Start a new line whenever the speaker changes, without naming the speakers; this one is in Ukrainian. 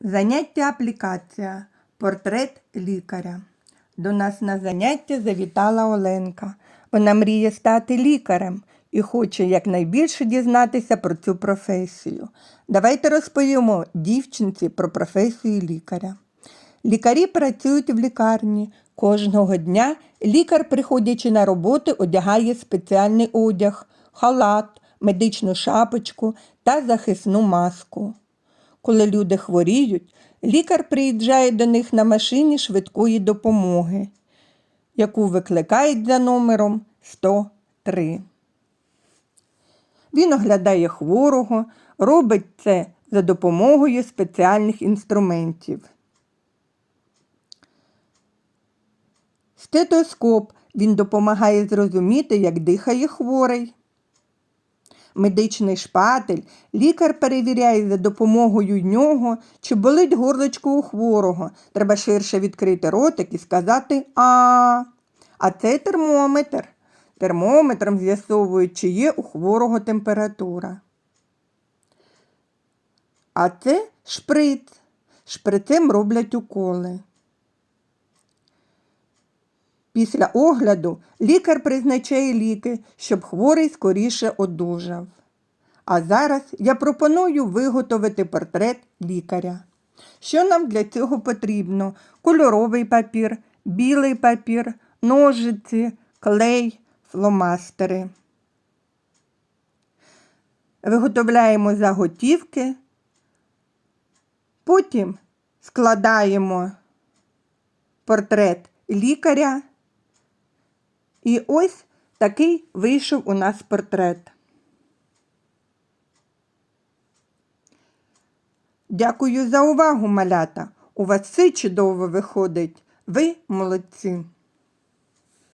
Заняття аплікація. Портрет лікаря. До нас на заняття завітала Оленка. Вона мріє стати лікарем і хоче якнайбільше дізнатися про цю професію. Давайте розповімо дівчинці про професію лікаря. Лікарі працюють в лікарні. Кожного дня лікар, приходячи на роботу, одягає спеціальний одяг, халат, медичну шапочку та захисну маску. Коли люди хворіють, лікар приїжджає до них на машині швидкої допомоги, яку викликають за номером 103. Він оглядає хворого, робить це за допомогою спеціальних інструментів. Стетоскоп він допомагає зрозуміти, як дихає хворий. Медичний шпатель лікар перевіряє за допомогою нього, чи болить горлочко у хворого. Треба ширше відкрити ротик і сказати А. А це термометр. Термометром з'ясовують, чи є у хворого температура. А це шприц. Шприцем роблять уколи. Після огляду лікар призначає ліки, щоб хворий скоріше одужав. А зараз я пропоную виготовити портрет лікаря. Що нам для цього потрібно? Кольоровий папір, білий папір, ножиці, клей, фломастери. Виготовляємо заготівки, потім складаємо портрет лікаря. І ось такий вийшов у нас портрет. Дякую за увагу, малята. У вас все чудово виходить. Ви молодці.